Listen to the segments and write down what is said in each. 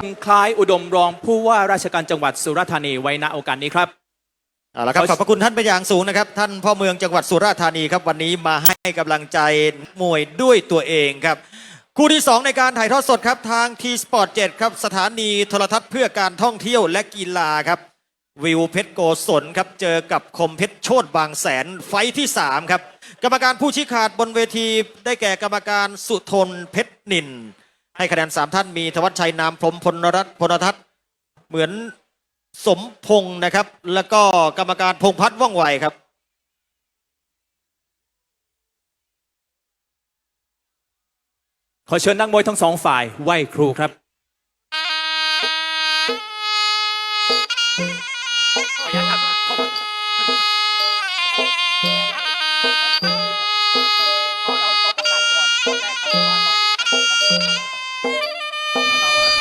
คล้ายอุดมรองผู้ว่าราชการจังหวัดสุราษฎร์ธานีไว้ณโอกาสนี้ครับเอาละครับขอขอบพระคุณท่านเป็นอย่างสูงนะครับ ท่านพ่อเมืองจังหวัดสุราษฎร์ธานีครับวันนี้มาให้กำลังใจมวยด้วยตัวเองครับ คู่ที่ 2 ในการถ่ายทอดสดครับทางทีสปอร์ตเครับสถานีโทรทัศน์เพื่อการท่องเที่ยวและกีฬาครับวิวเพชรโกศลครับเจอกับคมเพชรโชตบางแสนไฟท์ที่3ครับกรรมการผู้ชี้ขาดบนเวทีได้แก่กรรมการสุทนเพชรนิน ให้คะแนน3ท่านมีธวัชชัยนามพรมพลรัตน์พลทัศน์เหมือนสมพงศ์นะครับ แล้วก็กรรมการพงพัฒน์ว่องไวครับขอเชิญนักมวยทั้งสองฝ่ายไหว้ครูครับ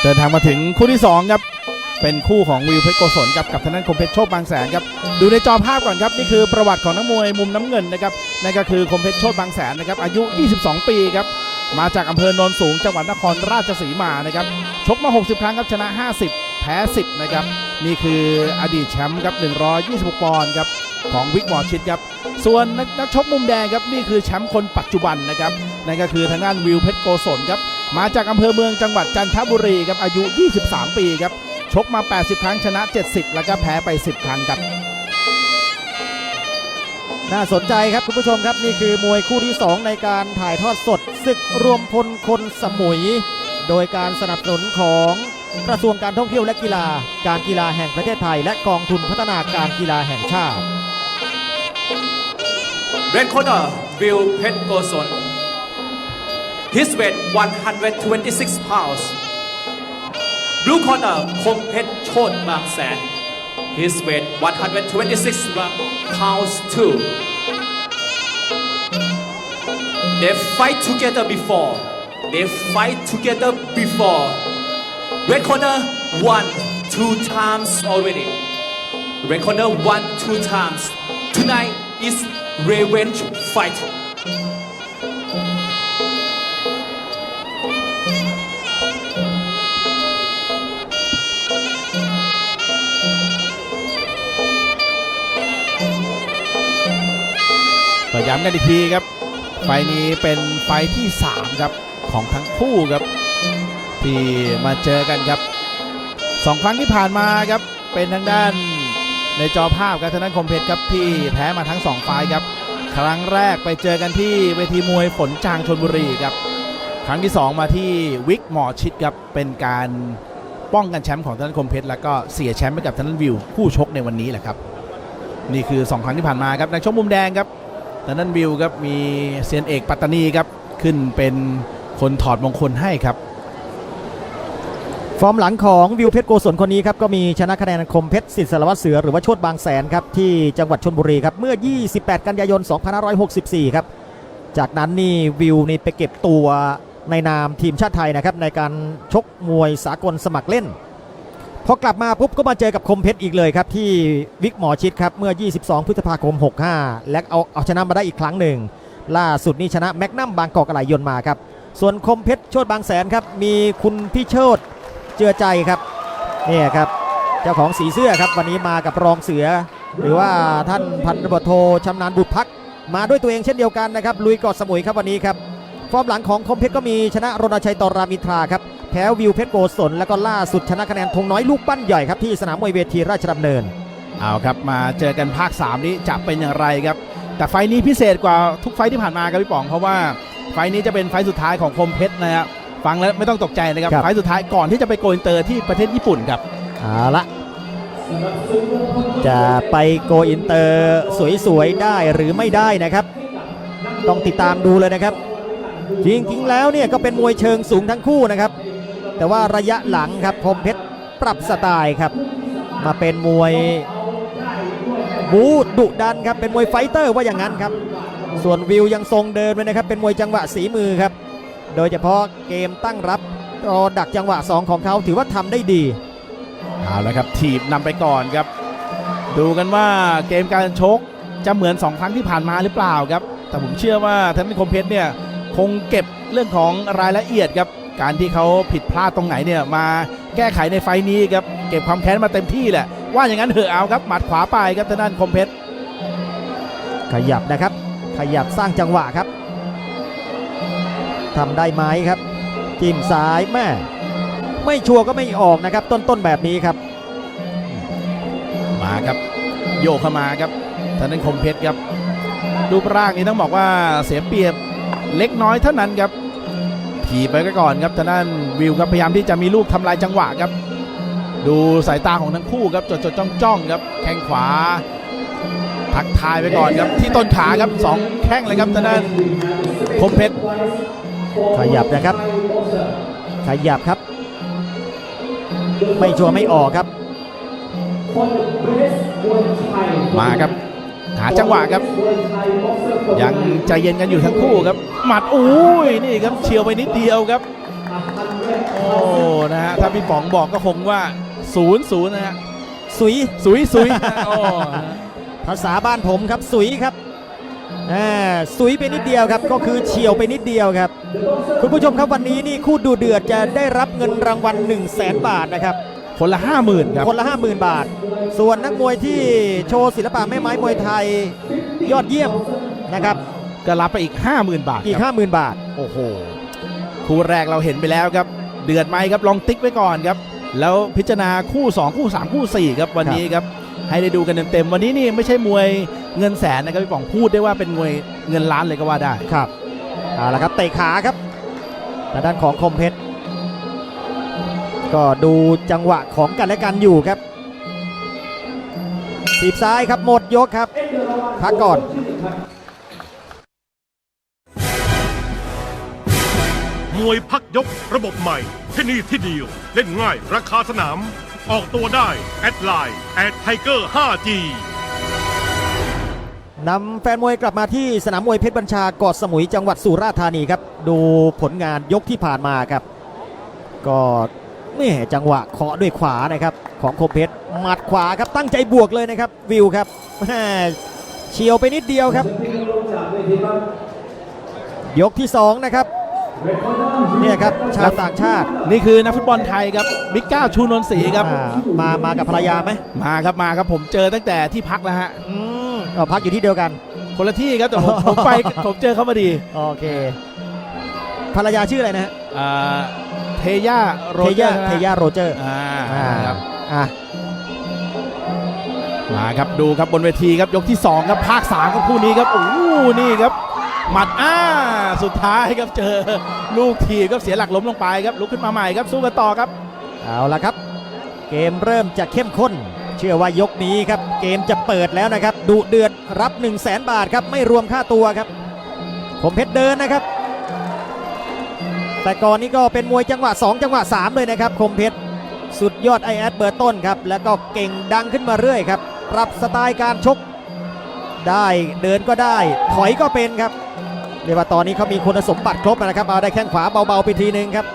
ดินทางมาถึงคู่ที่ 2 ครับ เป็นคู่ของวิวเพชรโกศลกับกับทางด้านคมเพชรโชคบางแสนครับ ดูในจอภาพก่อนครับ นี่คือประวัติของนักมวยมุมน้ำเงินนะครับนั่นก็คือคมเพชรโชคบางแสนนะครับอายุ 22 ปีครับมาจากอำเภอโนนสูงจังหวัดนครราชสีมานะครับชกมา 60 ครั้งครับชนะ 50 แพ้ 10 นะครับ นี่คืออดีตแชมป์ครับ 126 ปอนด์ครับของวิกหมอชิดครับ ส่วนนักนักชกมุมแดงครับนี่คือแชมป์คนปัจจุบันนะครับนั่นก็คือทางด้านวิวเพชรโกศลครับ มาจากอำเภอเมืองจังหวัดจันทบุรีครับอายุ 23 ปีครับชกมา 80 ครั้งชนะ 70 แล้วก็แพ้ไป 10 ครั้งครับน่าสนใจครับคุณผู้ชมครับนี่คือมวยคู่ที่ 2 ในการถ่ายทอดสดศึกรวมพลคนสมุย โดยการสนับสนุนของกระทรวงการท่องเที่ยวและกีฬา การกีฬาแห่งประเทศไทย และกองทุนพัฒนาการกีฬาแห่งชาติ Red corner Bill Pet Goson His weight 126 pounds Blue corner คมเพชรโชตบางแสน His weight 126 pounds too They fight together before They fight together before Red corner one two times already Red corner one two times Tonight is revenge fight ย้ำกันอีกทีครับ ไฟนี้เป็นไฟที่ 3 ครับของทั้งคู่ครับ ที่มาเจอกันครับสองครั้งที่ผ่านมาครับเป็นทางด้านในจอภาพครับทางด้านคมเพชรครับที่แพ้มาทั้ง2ไฟครับ ครั้งแรกไปเจอกันที่เวทีมวยฝนจางชนบุรีครับ ครั้งที่ 2 มาที่วิกหมอชิดครับเป็นการป้องกันแชมป์ของทางด้านคมเพชรแล้วก็เสียแชมป์ไปกับทางด้านวิวคู่ชกในวันนี้แหละครับ นี่คือ 2 ครั้งที่ผ่านมาครับนักชกมุมแดงครับ ทางด้นวิวครับมีเซียนเอกปัตตานีครับขึ้นเป็นคนถอดมงคลให้ครับ ฟอร์มหลังของวิวเพชรโกศลคนนี้ครับก็มีชนะคะแนนคมเพชรสิทธิ์สารวัตรเสือหรือว่าโชดบางแสนครับที่จังหวัดชนบุรีครับเมื่อ 28 กันยายน 2564 ครับจากนั้นนี่วิวนี่ไปเก็บตัวในนามทีมชาติไทยนะครับในการชกมวยสากลสมัครเล่น พอกลับมาปุ๊บก็มาเจอกับคมเพชรอีกเลยครับ ที่วิกหมอชิดครับ เมื่อ 22 พฤษภาคม 65 และเอาเอาชนะมาได้อีกครั้งหนึ่ง ล่าสุดนี่ชนะแมกนัมบางกอกอะไหลยนมาครับ ส่วนคมเพชรโชดบางแสนครับ มีคุณพี่โชดเจือใจครับเนี่ยครับเจ้าของสีเสื้อครับ วันนี้มากับรองเสือ หรือว่าท่านพันตำรวจโทชำนาญบุตรพักมาด้วยตัวเองเช่นเดียวกันนะครับลุยกาะสมุยครับวันนี้ครับฟอร์มหลังของคมเพชรก็มีชนะรณชัยตอรามิทราครับ แพ้วิวเพชรโกศลแล้วก็ล่าสุดชนะคะแนนธงน้อยลูกปั้นใหญ่ครับที่สนามมวยเวทีราชดำเนิน เอาครับมาเจอกันภาค 3 นี้จะเป็นอย่างไรครับ แต่ไฟล์นี้พิเศษกว่าทุกไฟล์ที่ผ่านมาครับพี่ป๋องเพราะว่าไฟล์นี้จะเป็นไฟล์สุดท้ายของคมเพชรนะครับฟังแล้วไม่ต้องตกใจนะครับครับ ไฟล์สุดท้ายก่อนที่จะไปโกลอินเตอร์ที่ประเทศญี่ปุ่นครับ เอาละจะไปโกอินเตอร์สวยๆ ได้หรือไม่ได้นะครับ ต้องติดตามดูเลยนะครับ จริงๆแล้วเนี่ยก็เป็นมวยเชิงสูงทั้งคู่นะครับ แต่ว่าระยะหลังครับคมเพชรปรับสไตล์ครับ มาเป็นมวยบูดุดันครับเป็นมวยไฟเตอร์ว่าอย่างนั้นครับ ส่วนวิวยังทรงเดินไว้นะครับ เป็นมวยจังหวะสีมือครับ โดยเฉพาะเกมตั้งรับรอดักจังหวะ 2 ของเขาถือว่าทำได้ดีเอาละครับทีบนำไปก่อนครับ ดูกันว่าเกมการชกจะเหมือน 2 ครั้งที่ผ่านมาหรือเปล่าครับ แต่ผมเชื่อว่าท่านคมเพชรเนี่ยคงเก็บเรื่องของรายละเอียดครับ การที่เขาผิดพลาดตรงไหนเนี่ยมาแก้ไขในไฟล์นี้ครับเก็บความแค้นมาเต็มที่แหละ ว่าอย่างนั้นเถอะเอาครับหมัดขวาไปครับทางด้านคมเพชรขยับนะครับ ขยับสร้างจังหวะครับทำได้ไหมครับ จิ้มซ้ายแม่ไม่ชัวร์ก็ไม่ออกนะครับ ต้นๆแบบนี้ครับ มาครับโยกเข้ามาครับทางด้านคมเพชรครับรูปร่างนี้ต้องบอกว่าเสียเปรียบเล็กน้อยเท่านั้นครับ ถีบไปก็ก่อนครับทางด้านวิวครับพยายามที่จะมีลูกทำลายจังหวะครับ ดูสายตาของทั้งคู่ครับจดจดจ้องจ้องๆครับแข้งขวา ทักทายไปก่อนครับที่ต้นขาครับสองแข้งเลยครับทางด้านคมเพชรขยับนะครับ ขยับครับ ไม่ชัวร์ไม่ออกครับ มาครับ หาจังหวะครับ ยังใจเย็นกันอยู่ทั้งคู่ครับ หมัดอุ้ยนี่ครับเฉียวไปนิดเดียวครับ โอ้นะฮะถ้าพี่ป๋องบอกก็คงว่าศูนย์ศูนย์นะฮะสุยสุยสุยนะโอ้ภาษาบ้านผมครับสุยครับอ่าสุยไปนิดเดียวครับก็คือเฉียวไปนิดเดียวครับ คุณผู้ชมครับวันนี้นี่คู่ดูเดือดจะได้รับเงินรางวัล 1 0 0 0 0แสนบาทนะครับ คนละห้าหมื่นครับคนละ 50,000 บาท ส่วนนักมวยที่โชว์ศิลปะแม่ไม้มวยไทยยอดเยี่ยมนะครับก็รับไปอีก 50,000 บาทอีกครับ50,000 บาท โอ้โหคู่แรกเราเห็นไปแล้วครับ เดือดไหมครับลองติ๊กไว้ก่อนครับ แล้วพิจารณาคู่ 2 คู่ 3 คู่ 4 ครับวันนี้ครับให้ได้ดูกันเต็มๆวันนี้นี่ไม่ใช่มวยเงินแสนนะครับพี่ป๋องพูดได้ว่าเป็นมวยเงินล้านเลยก็ว่าได้ครับเอาละครับเตะขาครับทางด้านของคมเพชร ก็ดูจังหวะของกันและกันอยู่ครับถีบซ้ายครับหมดยกครับพักก่อนมวยพักยกระบบใหม่ ที่นี่ที่เดียว เล่นง่ายราคาสนาม ออกตัวได้ แอดไลน์แอดไทเกอร์ 5G นำแฟนมวยกลับมาที่สนามมวยเพชรบัญชาเกาะสมุยจังหวัดสุราษฎร์ธานีครับ ดูผลงานยกที่ผ่านมาครับ ก็ นี่จังหวะเคาะด้วยขวานะครับ ของคมเพชรหมัดขวาครับตั้งใจบวกเลยนะครับ วิวครับแม่เฉียวไปนิดเดียวครับ ยกที่สองนะครับเนี่ยครับชาวต่างชาติ นี่คือนักฟุตบอลไทยครับบิ๊กก้าวชูนนท์ศรีครับอ่ามามากับภรรยาไหมมาครับมาครับผมเจอตั้งแต่ที่พักแล้วฮะอืมก็พักอยู่ที่เดียวกัน คนละที่ครับแต่ผมผมไปผมเจอเขาพอดีโอเค ภรรยาชื่ออะไรนะฮะอ่าเท ย่าโรเทเจอย่าร์นะเทย่าโรเจอร์อ่าอ่าครับ อะมาครับดูครับบนเวทีครับยกที่2ครับภาค3ครับคู่นี้ครับโอ้โหนี่ครับหมัดอ้าสุดท้ายครับเจอลูกทีบครับเสียหลักล้มลงไปครับลุกขึ้นมาใหม่ครับสู้กันต่อครับเอาละครับ เกมเริ่มจะเข้มข้น เชื่อว่ายกนี้ครับ เกมจะเปิดแล้วนะครับดุเดือดรับ 1 0 0 0 0แสนบาทครับไม่รวมค่าตัวครับ ผมเพชรเดินนะครับ แต่ก่อนนี้ก็เป็นมวยจังหวะ 2 จังหวะ 3 เลยนะครับ คมเพชร สุดยอดไอแอดเบอร์ต้นครับ แล้วก็เก่งดังขึ้นมาเรื่อยครับ ปรับสไตล์การชก ได้เดินก็ได้ ถอยก็เป็นครับ เรียกว่าตอนนี้เขามีคุณสมบัติครบแล้วนะครับ เอาได้แข้งขวาเบาๆไปทีนึงครับ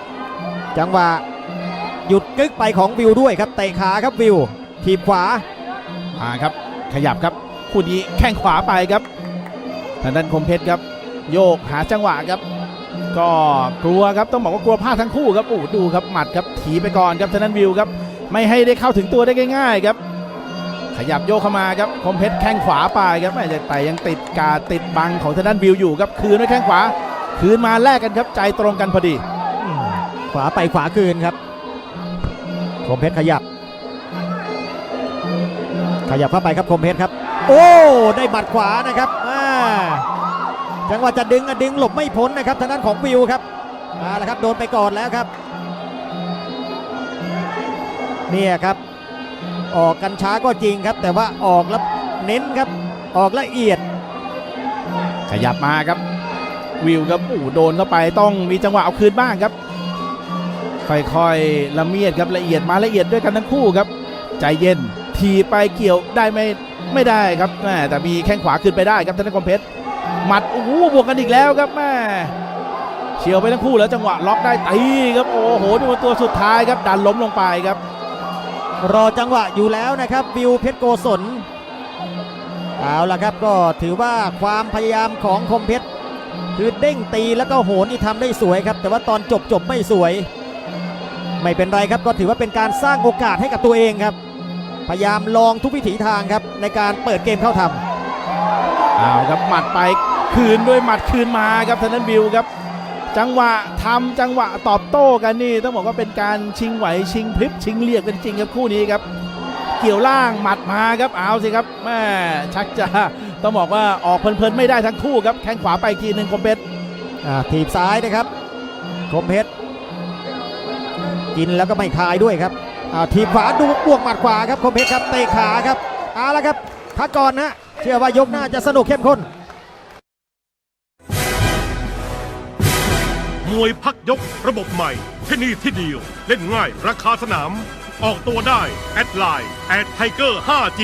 จังหวะหยุดกึกไปของวิวด้วยครับเตะขาครับวิวทีบขวามาครับ ขยับครับคู่นี้แข้งขวาไปครับทางด้านคมเพชรครับ โยกหาจังหวะครับ ก็กลัวครับต้องบอกว่ากลัวพลาดทั้งคู่ครับโอ้ดูครับหมัดครับถีไปก่อนครับทางด้านวิวครับไม่ให้ได้เข้าถึงตัวได้ง่ายๆครับ ขยับโยกเข้ามาครับคมเพชรแข้งขวาไปครับแม่แต่ยังติดกาติดบังของทางด้านวิวอยู่ครับคืนด้วยแข้งขวา คืนมาแลกกันครับใจตรงกันพอดีขวาไปขวาคืนครับคมเพชรขยับ ขยับเข้าไปครับคมเพชรครับ โอ้ได้หมัดขวานะครับอ่า จังหวะจะดึงอะดึงหลบไม่พ้นนะครับทางด้านของวิวครับเอาละครับโดนไปก่อนแล้วครับเนี่ยครับ ออกกันช้าก็จริงครับ แต่ว่าออกแล้วเน้นครับ ออกละเอียด ขยับมาครับ วิวครับโอ้โดนเข้าไปต้องมีจังหวะเอาคืนบ้างครับ ค่อยๆละเมียดครับละเอียดมาละเอียดด้วยกันทั้งคู่ครับ ใจเย็นทีไปเกี่ยวได้ไม่ไม่ได้ครับแม่แต่มีแข้งขวาขึ้นไปได้ครับธนกรเพชร หมัดโอ้โหบวกกันอีกแล้วครับแม่เฉียวไปทั้งคู่แล้วจังหวะล็อกได้ตีครับโอ้โหดูตัวสุดท้ายครับดันล้มลงไปครับ รอจังหวะอยู่แล้วนะครับวิวเพชรโกศลเอาละครับก็ถือว่าความพยายามของคมเพชรคือเด้งตีแล้วก็โหนนี่ทำได้สวยครับ แต่ว่าตอนจบจบไม่สวย ไม่เป็นไรครับก็ถือว่าเป็นการสร้างโอกาสให้กับตัวเองครับ พยายามลองทุกวิถีทางครับในการเปิดเกมเข้าทำเอาครับหมัดไป คืนด้วยหมัดคืนมาครับทางนั้นวิวครับ จังหวะทำจังหวะตอบโต้กันนี่ต้องบอกว่าเป็นการชิงไหวชิงพลิบชิงเหลี่ยมกันจริงครับคู่นี้ครับ เกี่ยวล่างหมัดมาครับเอาสิครับแม่ชักจะต้องบอกว่าออกเพลินๆไม่ได้ทั้งคู่ครับแข้งขวาไปอีกทีหนึ่งคมเพชรอ่าถีบซ้ายนะครับคมเพชรกินแล้วก็ไม่คายด้วยครับอ่าถีบขวาดูบวกหมัดขวาครับคมเพชรครับเตะขาครับเอาละครับพักก่อนนะเชื่อว่ายกหน้าจะสนุกเข้มข้น มวยพักยกระบบใหม่ ที่นี่ที่เดียว เล่นง่ายราคาสนาม ออกตัวได้ แอดไลน์แอดไทเกอร์ 5G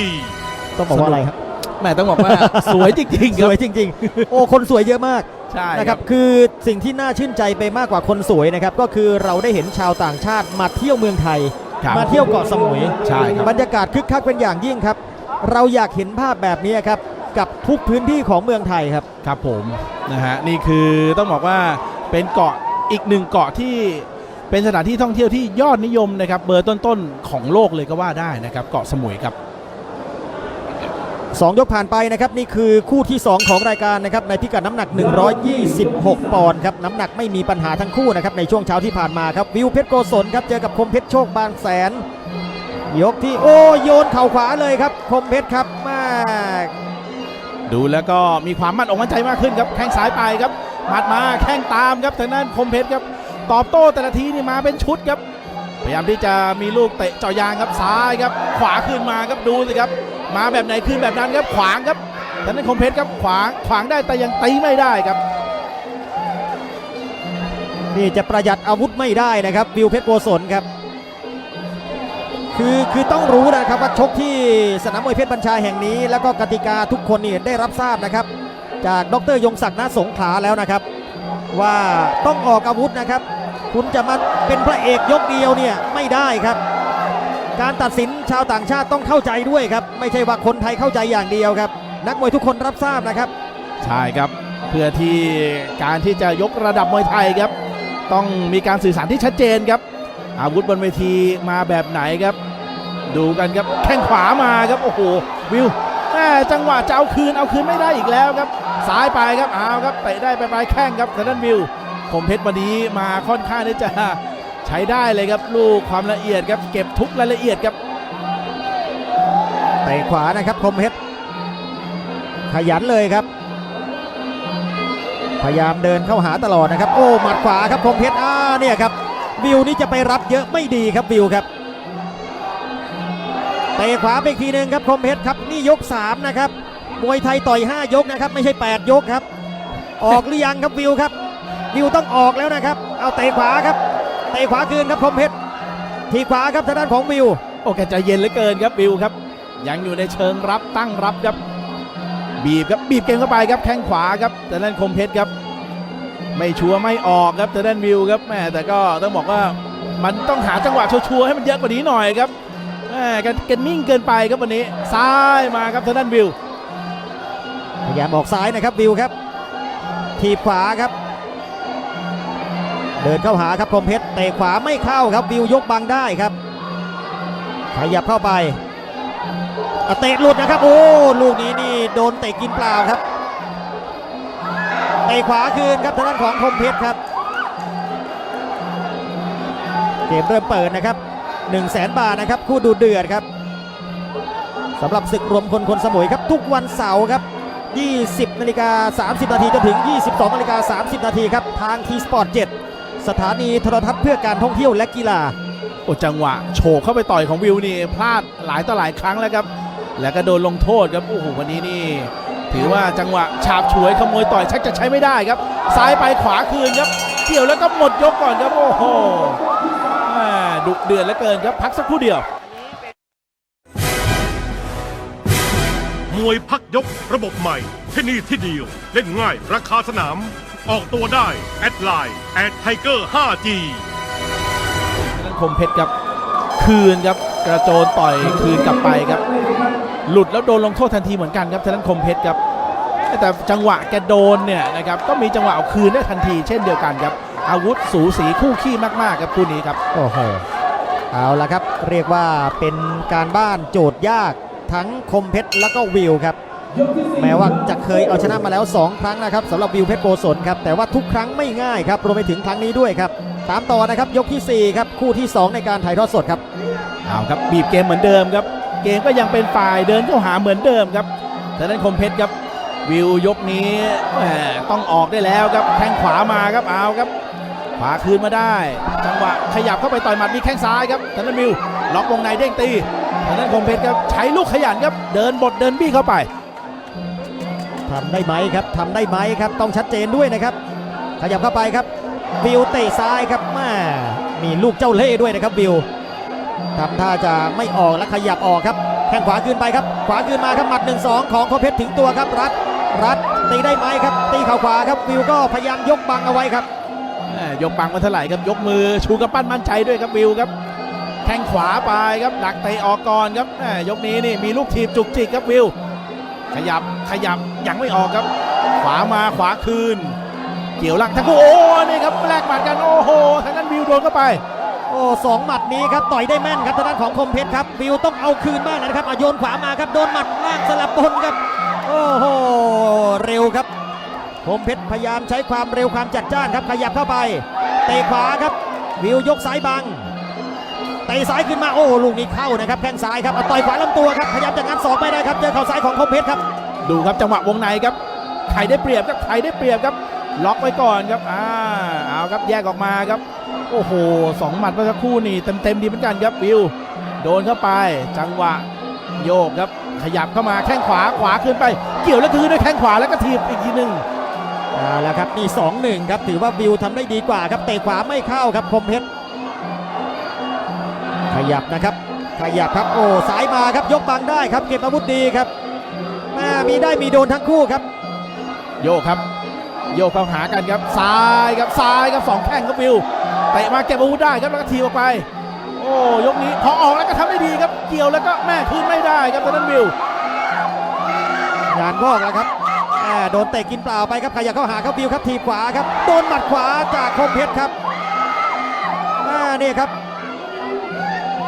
ต้องบอกว่าอะไรครับแม่ต้องบอกว่า สวยจริงๆคสรับ วยจริง ๆ โอ้คนสวยเยอะมากใช่นะคครัรับ บคือสิ่งที่น่าชื่นใจไปมากกว่าคนสวยนะครับ ก็คือเราได้เห็นชาวต่างชาติมาเที่ยวเมืองไทย ครับมาเที่ยวเกาะสมุยใช่ครับ บรรยากาศคึกคักเป็นอย่างยิ่งครับ เราอยากเห็นภาพแบบนี้ครับ กับทุกพื้นที่ของเมืองไทยครับ ครับผมนะฮะนี่คือต้องบอกว่า เป็นเกาะอีกหนึ่งเกาะที่เป็นสถานที่ท่องเที่ยวที่ยอดนิยมนะครับ เบอร์ต้นๆของโลกเลยก็ว่าได้นะครับ เกาะสมุยครับสองยกผ่านไปนะครับ นี่คือคู่ที่ 2 ของรายการนะครับ ในพิกัดน้ำหนัก 126 ปอนด์ครับ น้ำหนักไม่มีปัญหาทั้งคู่นะครับ ในช่วงเช้าที่ผ่านมาครับ วิวเพชรโกศลครับ เจอกับคมเพชรโชคบางแสน ยกที่โอ้โยนเข่าขวาเลยครับ คมเพชรครับมาก ดูแล้วก็มีความมั่นอกมั่นใจมากขึ้นครับแข้งซ้ายไปครับ หมัดมาแข้งตามครับทางด้านคมเพชรครับตอบโต้แต่ละทีนี่มาเป็นชุดครับพยายามที่จะมีลูกเตะเจาะยางครับซ้ายครับ ขวาขึ้นมาครับดูสิครับ มาแบบไหนขึ้นแบบนั้นครับขวางครับทางด้านคมเพชรครับขวางขวางได้แต่ยังตีไม่ได้ครับนี่จะประหยัดอาวุธไม่ได้นะครับวิวเพชรโกศลครับคือคือต้องรู้นะครับว่าชกที่สนามมวยเพชรบัญชาแห่งนี้ แล้วก็กติกาทุกคนนี่ได้รับทราบนะครับ จากดรยงศักดิ์ณสงขลาแล้วนะครับ ว่าต้องออกอาวุธนะครับ คุณจะมาเป็นพระเอกยกเดียวเนี่ยไม่ได้ครับ การตัดสินชาวต่างชาติต้องเข้าใจด้วยครับ ไม่ใช่ว่าคนไทยเข้าใจอย่างเดียวครับ นักมวยทุกคนรับทราบนะครับ ใช่ครับเพื่อที่การที่จะยกระดับมวยไทยครับ ต้องมีการสื่อสารที่ชัดเจนครับ อาวุธบนเวทีมาแบบไหนครับ ดูกันครับแข้งขวามาครับโอ้โหวิว แม่จังหวะจะเอาคืนเอาคืนไม่ได้อีกแล้วครับซ้ายไปครับเอาครับเตะได้ไปปลายแข้งครับทางด้านวิวคมเพชรวันนี้มาค่อนข้างที่จะใช้ได้เลยครับลูกความละเอียดครับเก็บทุกรายละเอียดครับเตะขวานะครับคมเพชรขยันเลยครับ พยายามเดินเข้าหาตลอดนะครับ โอ้หมัดขวาครับคมเพชรอ่าเนี่ยครับวิวนี่จะไปรับเยอะไม่ดีครับวิวครับ เตะขวาไปอีกทีหนึ่งครับคมเพชรครับนี่ยก 3 นะครับ มวยไทยต่อย 5 ยกนะครับ ไม่ใช่ 8 ยกครับ ออกหรือยังครับวิวครับ วิวต้องออกแล้วนะครับ เอาเตะขวาครับ เตะขวาคืนครับคมเพชรทีขวาครับทางด้านของวิว โอ้แกใจเย็นเหลือเกินครับบิวครับ ยังอยู่ในเชิงรับตั้งรับครับ บีบครับบีบเกมเข้าไปครับแข้งขวาครับแต่ด้านคมเพชรครับ ไม่ชัวร์ไม่ออกครับแต่ด้านวิวครับแม่แต่ก็ต้องบอกว่ามันต้องหาจังหวะชัวร์ๆให้มันเยอะกว่านี้หน่อยครับ แม่แกแกนิ่งเกินไปครับวันนี้ ซ้ายมาครับทางด้านวิว พยายามออกซ้ายนะครับวิวครับ ทีบขวาครับ เดินเข้าหาครับคมเพชรเตะขวาไม่เข้าครับวิวยกบังได้ครับ ขยับเข้าไปเตะหลุดนะครับ โอ้ลูกนี้นี่โดนเตะกินเปล่าครับเตะขวาคืนครับทางด้านของคมเพชรครับ เกมเริ่มเปิดนะครับ 1 0 0 0 0แสนบาทนะครับ คู่ดูเดือดครับสำหรับศึกรวมคนคนสมุยครับ ทุกวันเสาร์ครับ 20นาฬิกา30 นาทีจนถึง 22นาฬิกา30 นาทีครับ ทางทีสปอร์ต7สถานีโทรทัศน์เพื่อการท่องเที่ยวและกีฬาโอ้จังหวะโฉบเข้าไปต่อยของวิวนี่พลาดหลายต่อหลายครั้งแล้วครับ แล้วก็โดนลงโทษครับโอ้โหวันนี้นี่ ถือว่าจังหวะฉาบฉวยขโมยต่อยชักจะใช้ไม่ได้ครับ ซ้ายไปขวาคืนครับ เกี่ยวแล้วก็หมดยกก่อนครับโอ้โห ดุเดือดเหลือเกินครับพักสักครู่เดียวมวยพักยกระบบใหม่ ที่นี่ที่เดียว เล่นง่ายราคาสนาม ออกตัวได้ แอดไลน์แอดไทเกอร์ 5G นั่นคมเพชรครับ คืนครับ กระโจนต่อยคืนกลับไปครับ หลุดแล้วโดนลงโทษทันทีเหมือนกันครับทางนั้นคมเพชรครับ แต่จังหวะแกโดนเนี่ยนะครับก็มีจังหวะเอาคืนได้ทันทีเช่นเดียวกันครับ อาวุธสูสีคู่ขี้มากๆครับคู่นี้ครับโอ้โห เอาละครับเรียกว่าเป็นการบ้านโจทย์ยากทั้งคมเพชรแล้วก็วิวครับ แม้ว่าจะเคยเอาชนะมาแล้ว 2 ครั้งนะครับสำหรับวิวเพชรโกศลครับแต่ว่าทุกครั้งไม่ง่ายครับรวมไปถึงครั้งนี้ด้วยครับตามต่อนะครับยกทีสี่4 ครับ คู่ที่ 2 ในการถ่ายทอดสดครับเอาครับบีบเกมเหมือนเดิมครับ เกมก็ยังเป็นฝ่ายเดินเข้าหาเหมือนเดิมครับแต่นั้นคมเพชรครับวิวยกนี้แหมต้องออกได้แล้วครับแข้งขวามาครับเอาครับ ขวาคืนมาได้ จังหวะขยับเข้าไปต่อยหมัดมีแข้งซ้ายครับแต่นั้นวิวล็อกวงในเด้งตีแต่นั้นคมเพชรครับใช้ลูกขยันครับเดินบดเดินบี้เข้าไปทำได้ไหมครับทำได้ไหมครับต้องชัดเจนด้วยนะครับ ขยับเข้าไปครับวิวเตะซ้ายครับแม่มีลูกเจ้าเล่ห์ด้วยนะครับวิวทำท่าจะไม่ออกและขยับออกครับแข้งขวาคืนไปครับ ขวาคืนมาครับหมัด 1 2 ของคมเพชรถึงตัวครับรัดรัดตีได้ไหมครับ ตีเข่าขวาครับวิวก็พยายามยกบังเอาไว้ครับ ยกปังมาเท่าไหร่ครับยกมือชูกำปั้นมั่นใจด้วยครับวิวครับแข้งขวาไปครับดักเตะออกก่อนครับยกนี้นี่มีลูกทีบจุกจิกครับวิว ขยับขยับยังไม่ออกครับ ขวามาขวาคืน เกี่ยวหลังทั้งคู่โอ้นี่ครับแลกหมัดกันโอ้โหทางนั้นวิวโดนเข้าไปโอ้สองหมัดนี้ครับต่อยได้แม่นครับทางด้านของคมเพชรครับวิวต้องเอาคืนบ้างนะครับอโยนขวามาครับโดนหมัดล่างสลับบนครับโอ้โหเร็วครับ คมเพชรพยายามใช้ความเร็วความจัดจ้านครับขยับเข้าไปเตะขวาครับ วิวยกซ้ายบังเตะซ้ายขึ้นมาโอ้ลูกนี้เข้านะครับแข้งซ้ายครับต่อยขวาลำตัวครับพยายามจะงัดศอกไม่ได้ครับเจอเข่าซ้ายของคมเพชรครับ ดูครับจังหวะวงในครับใครได้เปรียบครับใครได้เปรียบครับ ล็อกไว้ก่อนครับอ่าเอาครับแยกออกมาครับ โอ้โหสองหมัดเมื่อสักครู่นี่เต็มๆดีเหมือนกันครับวิว โดนเข้าไปจังหวะโยกครับขยับเข้ามาแข้งขวาขวาขึ้นไป เกี่ยวแล้วคืนด้วยแข้งขวาแล้วก็ทีบอีกทีหนึ่ง เอาละครับนี่สองหนึ่งครับถือว่าวิวทำได้ดีกว่าครับเตะขวาไม่เข้าครับคมเพชรขยับนะครับ ขยับครับโอ้สายมาครับยกบังได้ครับเก็บอาวุธดีครับแม่มีได้มีโดนทั้งคู่ครับ โยกครับ โยกเข้าหากันครับซ้ายครับซ้ายครับสองแข้งครับวิวเตะมาเก็บอาวุธได้ครับแล้วก็ทีบออกไป โอ้ยกนี้พอออกแล้วก็ทำได้ดีครับ เกี่ยวแล้วก็แม่คืนไม่ได้ครับตอนนั้นวิวงานงอกแล้วครับแม่โดนเตะกินเปล่าไปครับขยับเข้าหาครับวิวครับทีขวาครับโดนหมัดขวาจากคมเพชรครับอ่านี่ครับ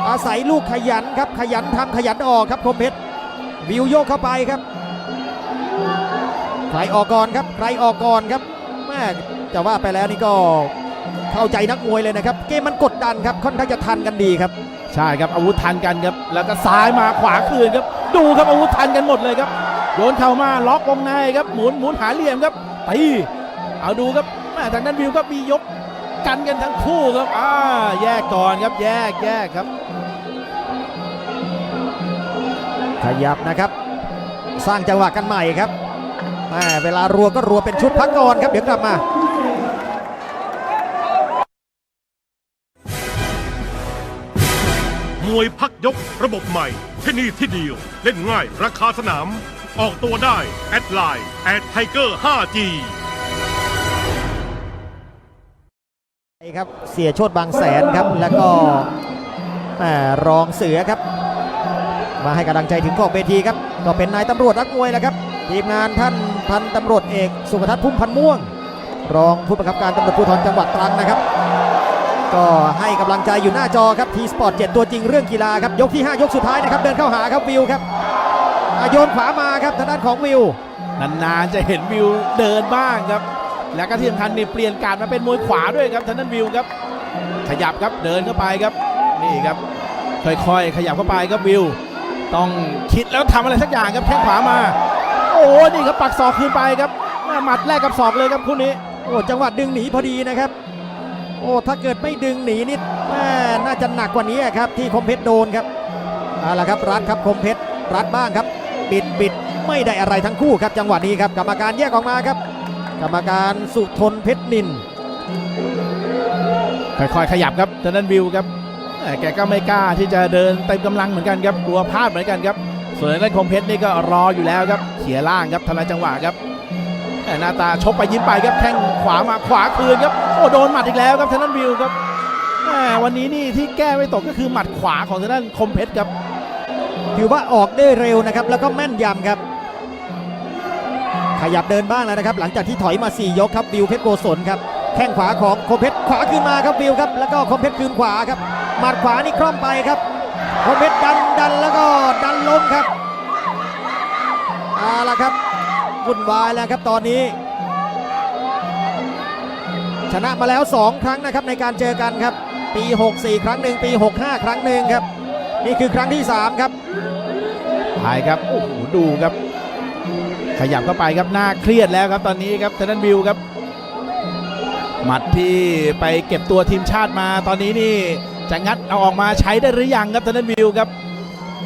อาศัยลูกขยันครับขยันทำขยันออกครับคมเพชรวิวโยกเข้าไปครับใครออกก่อนครับใครออกก่อนครับแม่จะว่าไปแล้วนี่ก็เข้าใจนักมวยเลยนะครับ เกมมันกดดันครับค่อนข้างจะทันกันดีครับใช่ครับอาวุธทันกันครับแล้วก็ซ้ายมาขวาคืนครับ ดูครับอาวุธทันกันหมดเลยครับ โยนเข่ามาล็อกวงในครับหมุนหมุนหาเหลี่ยมครับตีเอาดูครับแม่ทางนั้นวิวก็มียกกันกันทั้งคู่ครับอ่าแยกก่อนครับแยกแยกครับ ขยับนะครับ สร้างจังหวะกันใหม่ครับแม่เวลารัวก็รัวเป็นชุดพักก่อนครับเดี๋ยวกลับมามวยพักยกระบบใหม่ที่นี่ที่เดียว เล่นง่ายราคาสนาม ออกตัวได้ แอดไลน์แอดไทเกอร์ 5G ครับเสียโชดบางแสนครับ แล้วก็รองเสือครับ มาให้กำลังใจถึงขอบเวทีครับ ก็เป็นนายตำรวจนักมวยแหละครับ ทีมงานท่านพันตำรวจเอกสุภทัศน์พุ่มพันม่วง รองผู้บังคับการตำรวจภูธรจังหวัดตรังนะครับ ก็ให้กำลังใจอยู่หน้าจอครับทีสปอร์ต7ตัวจริงเรื่องกีฬาครับ ยกที่ 5 ยกสุดท้ายนะครับ เดินเข้าหาครับวิวครับ อะโยนขวามาครับทางด้านของวิวนานๆจะเห็นวิวเดินบ้างครับ แล้วก็ที่สำคัญนี่เปลี่ยนการมาเป็นมวยขวาด้วยครับทางนั้นวิวครับ ขยับครับเดินเข้าไปครับ นี่ครับค่อยๆ ขยับเข้าไปครับวิว ต้องคิดแล้วทำอะไรสักอย่างครับแข้งขวามา โอ้นี่ครับปักศอกคืนไปครับม่หมัดแรกกับศอกเลยครับคู่นี้โอ้จังหวะดึงหนีพอดีนะครับ โอ้ถ้าเกิดไม่ดึงหนีนี่แม่น่าจะหนักกว่านี้ครับที่คมเพชรโดนครับเอาละครับรัดครับคมเพชรรัดบ้างครับ บิดบิดไม่ได้อะไรทั้งคู่ครับจังหวะนี้ครับกรรมการแยกออกมาครับ กรรมการสุทนเพชรนินค่อยๆขยับครับเทางนั้นวิวครับแกก็ไม่กล้าที่จะเดินเต็มกำลังเหมือนกันครับกลัวพลาดเหมือนกันครับ ส่วนทางด้านคมเพชรนี่ก็รออยู่แล้วครับเขี่ยล่างครับทำลายจังหวะครับหน้าตาชกไปยิ้มไปครับแข้งขวามาขวาคืนครับโอ้โดนหมัดอีกแล้วครับทางด้านวิวครับวันนี้นี่ที่แก้ไม่ตกก็คือหมัดขวาของทางด้านคมเพชรครับ ถือว่าออกได้เร็วนะครับ แล้วก็แม่นยำครับ ขยับเดินบ้างแล้วนะครับ หลังจากที่ถอยมา 4 ยกครับวิวเพชรโกศลครับแข้งขวาของคมเพชรขวาขึ้นมาครับวิวครับแล้วก็คมเพชรคืนขวาครับหมัดขวานี่คล่อมไปครับคมเพชรดันดันแล้วก็ดันล้มครับเอาละครับวุ่นวายแล้วครับตอนนี้ ชนะมาแล้ว 2 ครั้งนะครับในการเจอกันครับ ปี 64 ครั้งหนึ่งปี 65 ครั้งหนึ่งครับ นี่คือครั้งที่ 3 ครับไปครับโอ้โหดูครับ ขยับเข้าไปครับหน้าเครียดแล้วครับตอนนี้ครับทางด้านวิวครับ หมัดที่ไปเก็บตัวทีมชาติมาตอนนี้นี่จะงัดเอาออกมาใช้ได้หรือยังครับทางด้านวิวครับ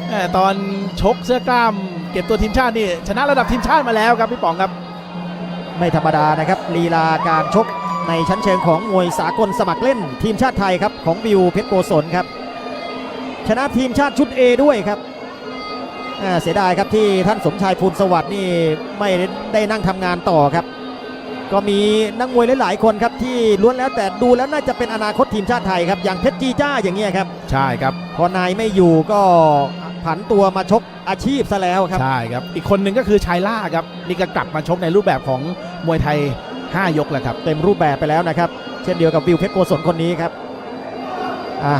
แหม่ตอนชกเสื้อกล้าม เก็บตัวทีมชาตินี่ชนะระดับทีมชาติมาแล้วครับพี่ป๋องครับ ไม่ธรรมดานะครับลีลาการชกในชั้นเชิงของมวยสากลสมัครเล่นทีมชาติไทยครับของวิวเพชรโกศลครับ ชนะทีมชาติชุด A ด้วยครับอ่าเสียดายครับที่ท่านสมชายภูลสวัสดิ์นี่ไม่ได้นั่งทำงานต่อครับ ก็มีนักมวยหลายๆคนครับที่ล้วนแล้วแต่ดูแล้วน่าจะเป็นอนาคตทีมชาติไทยครับอย่างเพชรจีจ้าอย่างเงี้ยครับใช่ครับพอนายไม่อยู่ก็ผันตัวมาชกอาชีพซะแล้วครับใช่ครับอีกคนหนึ่งก็คือชายล่าครับนี่ก็กลับมาชกในรูปแบบของมวยไทย 5 ยกแล้วครับเต็มรูปแบบไปแล้วนะครับ เช่นเดียวกับวิวเพชรโกศลคนนี้ครับอะ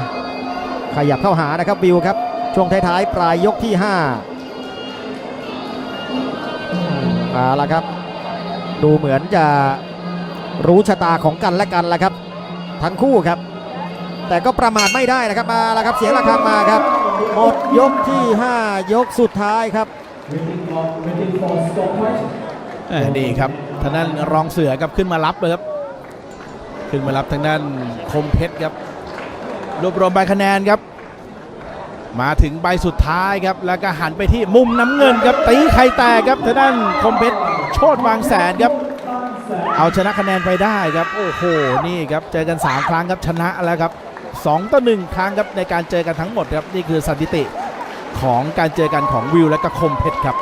ขยับเข้าหานะครับวิวครับ ช่วงท้ายๆปลายยกที่5มาล้วครับ ดูเหมือนจะรู้ชะตาของกันและกันแล้วครับ ทั้งคู่ครับ แต่ก็ประมาทไม่ได้นะครับมาแล้วครับเสียงระฆังมาครับ หมดยกที่ 5 ยกสุดท้ายครับนี่ครับทางด้านรองเสือครับขึ้นมารับเลยครับ ขึ้นมารับทางด้านคมเพชรครับ รวบรวมใบคะแนนครับ มาถึงใบสุดท้ายครับ แล้วก็หันไปที่มุมน้ำเงินครับตีไข่แตกครับทางด้านคมเพชรโชดบางแสนครับ เอาชนะคะแนนไปได้ครับ โอ้โหนี่ครับเจอกัน 3 ครั้งครับชนะแล้วครับ2ต่อ1ครั้งครับในการเจอกันทั้งหมดครับนี่คือสถิติของการเจอกันของวิวและก็คมเพชรครับ